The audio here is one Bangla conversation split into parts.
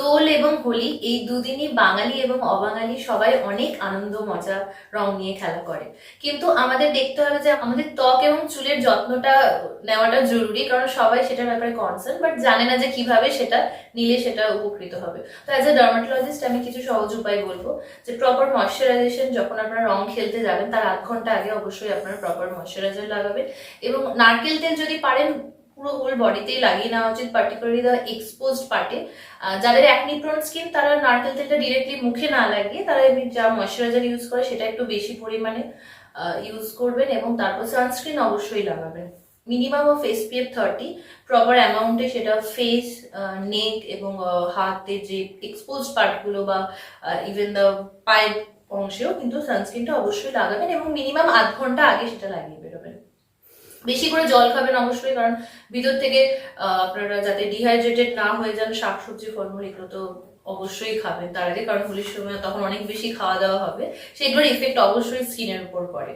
দোল এবং হোলি, এই দুদিনই বাঙালি এবং অবাঙালি সবাই অনেক আনন্দ, মজা, রং নিয়ে খেলা করে। কিন্তু আমাদের দেখতে হবে যে আমাদের ত্বক এবং চুলের যত্নটা নেওয়াটা জরুরি, কারণ সবাই সেটার ব্যাপারে কনসার্ন বাট জানে না যে কীভাবে সেটা নিলে সেটা উপকৃত হবে। তো অ্যাজ এ ডার্মাটোলজিস্ট আমি কিছু সহজ উপায় বলব যে প্রপার ময়শ্চারাইজেশন যখন আপনারা রং খেলতে যাবেন, তার আধ ঘণ্টা আগে অবশ্যই আপনারা প্রপার ময়শ্চারাইজার লাগাবেন এবং নারকেল তেল যদি পারেন পুরো হোল বডিতেই লাগিয়ে নেওয়া উচিত পার্টিকুলারলি দ্য এক্সপোজড পার্টে যাদের অ্যাকনি প্রোন স্কিন তারা নারকেল তেলটা ডিরেক্টলি মুখে না লাগিয়ে, তারা যা ময়শ্চারাইজার ইউজ করে, সেটা একটু বেশি পরিমাণে ইউজ করবেন এবং তারপর সানস্ক্রিন অবশ্যই লাগাবেন। Minimum of SPF thirty proper অ্যামাউন্টে সেটা ফেস নেক এবং হাতের যে এক্সপোজ পার্টগুলো বা ইভেন দ্য পায়ের অংশেও কিন্তু সানস্ক্রিনটা অবশ্যই লাগাবেন এবং মিনিমাম আধ ঘণ্টা আগে সেটা লাগিয়ে বেরোবেন। বেশি করে জল খাবেন অবশ্যই, কারণ ভিতর থেকে আপনারা যাতে ডিহাইড্রেটেড না হয়ে যান, শাকসবজি, ফলমূল এগুলো তো অবশ্যই খাবেন। তার আগে, কারণ হোলির সময় তখন অনেক বেশি খাওয়া দাওয়া হবে। সেগুলোর ইফেক্ট অবশ্যই স্কিনের উপর পড়ে।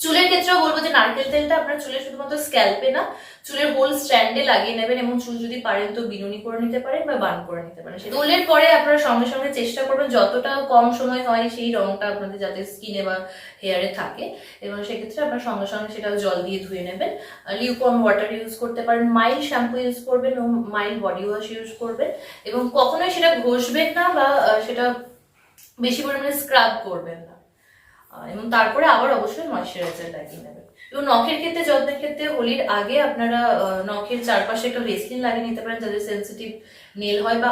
চুলের ক্ষেত্রেও বলব যে নারকেল তেলটা আপনার চুলের শুধুমাত্র স্ক্যাল্পে না, চুলের হোল স্ট্যান্ডে লাগিয়ে নেবেন এবং চুল যদি পারেন তো বিনুনি করে নিতে পারেন বা বান করে নিতে পারেন। দোলের পরে আপনারা সঙ্গে সঙ্গে চেষ্টা করবেন, যতটা কম সময় হয় সেই রংটা আপনাদের যাতে স্কিনে বা হেয়ারে থাকে। এবং সেক্ষেত্রে আপনার সঙ্গে সঙ্গে সেটা জল দিয়ে ধুয়ে নেবেন। লিউকম ওয়াটার ইউজ করতে পারেন মাইল্ড শ্যাম্পু ইউজ করবেন এবং মাইল্ড বডি ওয়াশ ইউজ করবেন এবং কখনোই সেটা ঘষবেন না বা সেটা বেশি পরিমাণে স্ক্রাব করবেন না। এবং তারপরে আবার অবশ্যই ময়শ্চারাইজার লাগিয়ে নেবেন। এবং নখের ক্ষেত্রে, যত্নের ক্ষেত্রে হোলির আগে আপনারা নখের চারপাশে একটা ভেসলিন লাগিয়ে নিতে পারেন যাদের সেন্সিটিভ নেল হয় বা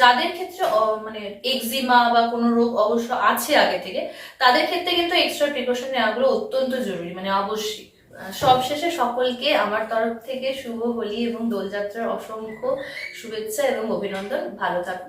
যাদের ক্ষেত্রে মানে এক্সিমা বা কোনো রোগ অবশ্য আছে আগে থেকে, তাদের ক্ষেত্রে কিন্তু এক্সট্রা প্রিকশন নেওয়াগুলো অত্যন্ত জরুরি মানে অবশ্যই। সবশেষে সকলকে আমার তরফ থেকে শুভ হোলি এবং দোলযাত্রার অসংখ্য শুভেচ্ছা এবং অভিনন্দন। ভালো থাকুন।